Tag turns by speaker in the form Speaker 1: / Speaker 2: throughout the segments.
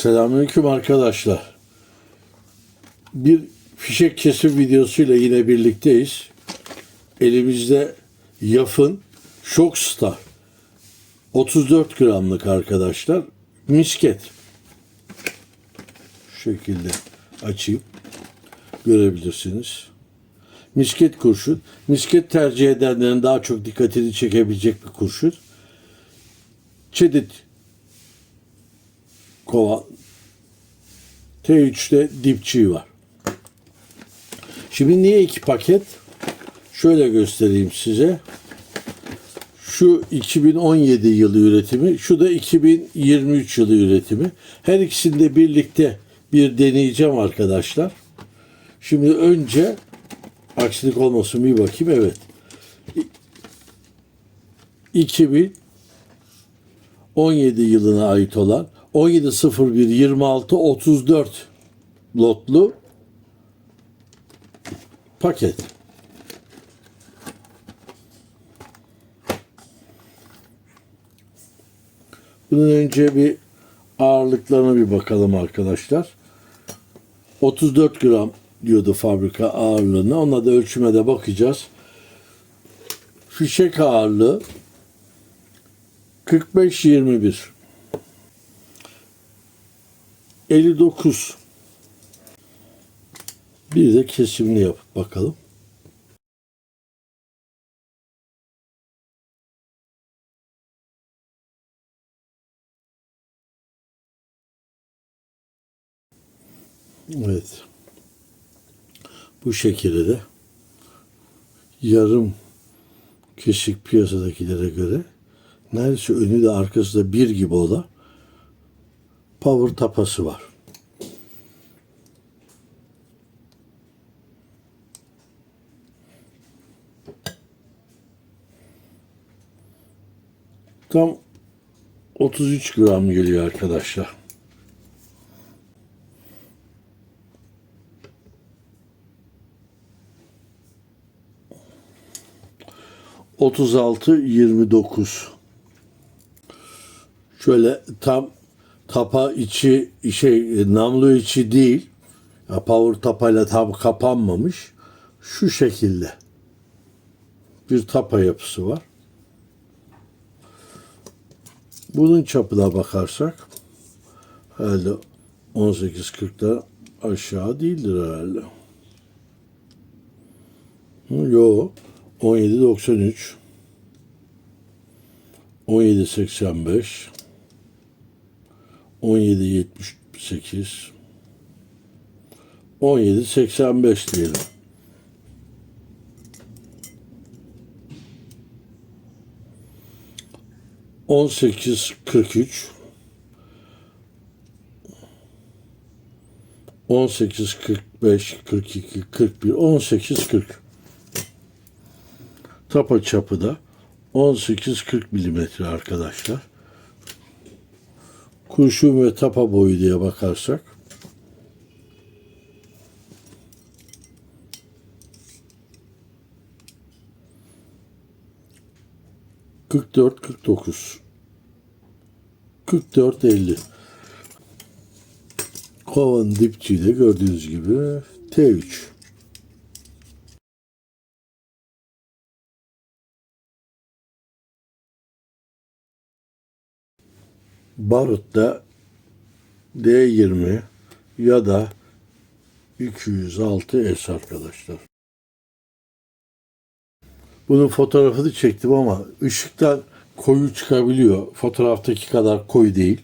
Speaker 1: Selamünaleyküm arkadaşlar. Bir fişek kesim videosuyla yine birlikteyiz. Elimizde Yaf'ın Shock Star 34 gramlık arkadaşlar. Misket. Şu şekilde açayım. Görebilirsiniz. Misket kurşun. Misket tercih edenlerin daha çok dikkatini çekebilecek bir kurşun. Çedit kova T3'te dipçiği var. Şimdi niye iki paket? Şöyle göstereyim size. Şu 2017 yılı üretimi, şu da 2023 yılı üretimi. Her ikisinde birlikte bir deneyeceğim arkadaşlar. Şimdi önce aksilik olmasın bir bakayım. Evet. 2017 yılına ait olan 17.01 26 34 lotlu paket. Bunun önce bir ağırlıklarına bir bakalım arkadaşlar. 34 gram diyordu fabrika ağırlığına. Ona da ölçüme de bakacağız. Fişek ağırlığı 45-21 59 bir de kesimini yapıp bakalım. Evet. Bu şekilde de yarım kesik piyasadakilere göre neredeyse önü de arkası da bir gibi olan power tapası var. Tam 33 gram geliyor arkadaşlar. Otuz altı yirmi dokuz. Şöyle tam tapa içi şey namlu içi değil. Power tapayla tam kapanmamış. Şu şekilde bir tapa yapısı var. Bunun çapına bakarsak herhalde 18.40'da aşağı değildir herhalde. Yo 17.93 17.85 17.78 17.85 diyelim. On sekiz kırk üç. on sekiz kırk beş kırk iki kırk bir on sekiz kırk. Tapa çapı da on sekiz kırk milimetre arkadaşlar kurşun ve tapa boyu diye bakarsak. Kırk dört kırk dokuz. Kırk dört elli. Kovanın dipçiği de gördüğünüz gibi T3 barutta D20 ya da 206 S arkadaşlar. Bunun fotoğrafını çektim ama ışıktan koyu çıkabiliyor. Fotoğraftaki kadar koyu değil.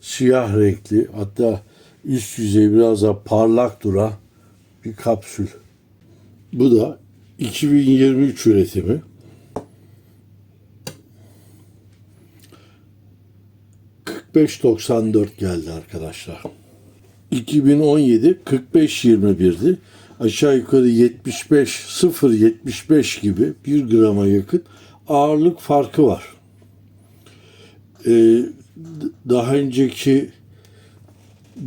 Speaker 1: Siyah renkli hatta üst yüzeyi biraz daha parlak duran bir kapsül. Bu da 2023 üretimi. 45.94 geldi arkadaşlar. 2017 45.21'di. Aşağı yukarı 75 0.75 gibi 1 grama yakın ağırlık farkı var. Ee, daha önceki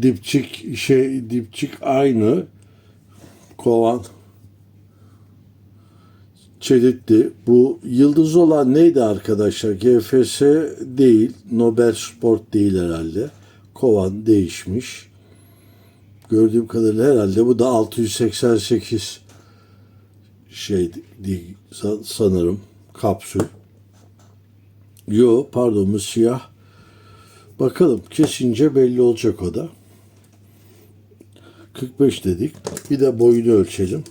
Speaker 1: dipçik şey dipçik aynı kovan çelitti. Bu yıldız olan neydi arkadaşlar? GFS değil, Nobel Sport değil herhalde. Kovan değişmiş. Gördüğüm kadarıyla herhalde bu da 688 şey değil, sa- sanırım kapsül. Yo pardon bu siyah. Bakalım kesince belli olacak o da. 45 dedik. Bir de boyunu ölçelim.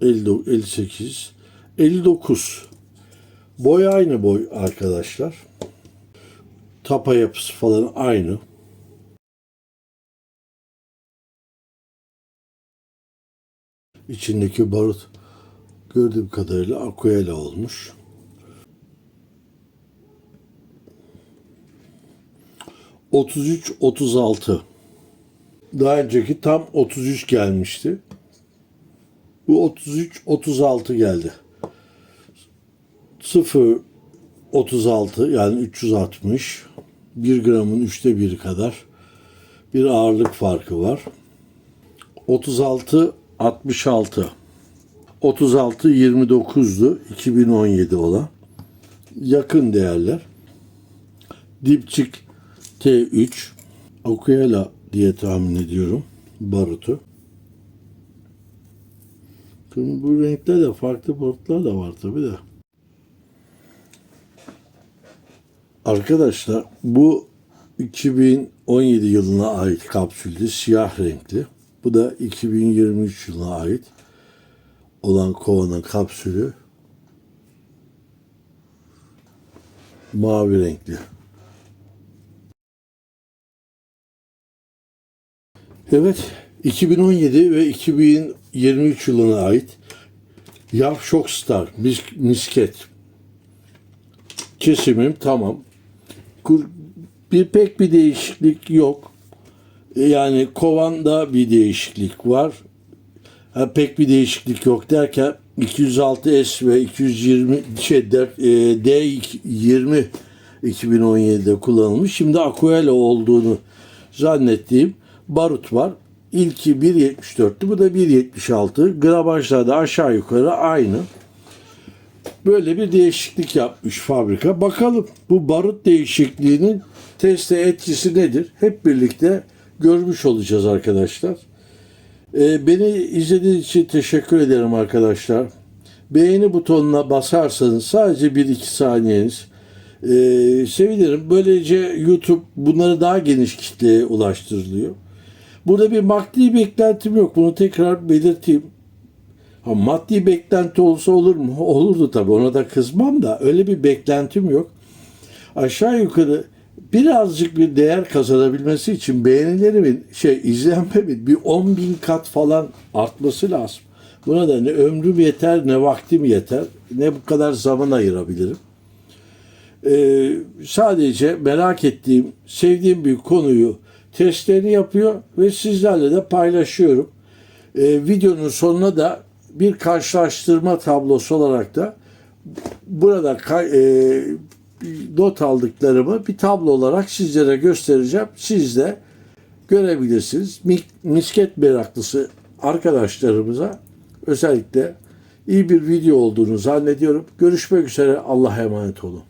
Speaker 1: 58... ...59... ...boy aynı boy arkadaşlar... ...tapa yapısı falan aynı... ...içindeki barut... ...gördüğüm kadarıyla Aquela olmuş... ...33, 36... ...daha önceki tam 33 gelmişti... Bu 33 36 geldi. 0 36 yani 360 1 gramın üçte biri kadar bir ağırlık farkı var. 36 66 36 29'du 2017 olan yakın değerler. Dipçik T3 Aquela diye tahmin ediyorum barutu. Şimdi bu renkte de farklı portlar da var tabi de. Arkadaşlar bu 2017 yılına ait kapsüldü. Siyah renkli. Bu da 2023 yılına ait olan kovanın kapsülü. Mavi renkli. Evet, 2017 ve 2023 yılına ait Yav Shock Star mis- misket kesimim tamam. Bir pek bir değişiklik yok. Yani kovanda bir değişiklik var. Ha, pek bir değişiklik yok derken 206S ve 220 şey der- e, D20 2017'de kullanılmış. Şimdi Aquela olduğunu zannettiğim barut var. İlki 1.74'tü. Bu da 1.76. Gramajlar da aşağı yukarı aynı. Böyle bir değişiklik yapmış fabrika. Bakalım bu barut değişikliğinin teste etkisi nedir? Hep birlikte görmüş olacağız arkadaşlar. Ee, beni izlediğiniz için teşekkür ederim arkadaşlar. Beğeni butonuna basarsanız sadece 1-2 saniyeniz ee, sevinirim. Böylece YouTube bunları daha geniş kitleye ulaştırılıyor. Burada bir maddi beklentim yok. Bunu tekrar belirteyim. Ha, maddi beklenti olsa olur mu? Olurdu tabii. Ona da kızmam da. Öyle bir beklentim yok. Aşağı yukarı birazcık bir değer kazanabilmesi için beğenilerimin, şey izlenmemin bir 10 bin kat falan artması lazım. Buna da ne ömrüm yeter ne vaktim yeter ne bu kadar zaman ayırabilirim. Ee, sadece merak ettiğim, sevdiğim bir konuyu testlerini yapıyor ve sizlerle de paylaşıyorum. Ee, videonun sonuna da bir karşılaştırma tablosu olarak da burada e, not aldıklarımı bir tablo olarak sizlere göstereceğim. Siz de görebilirsiniz. Misket meraklısı arkadaşlarımıza özellikle iyi bir video olduğunu zannediyorum. Görüşmek üzere. Allah'a emanet olun.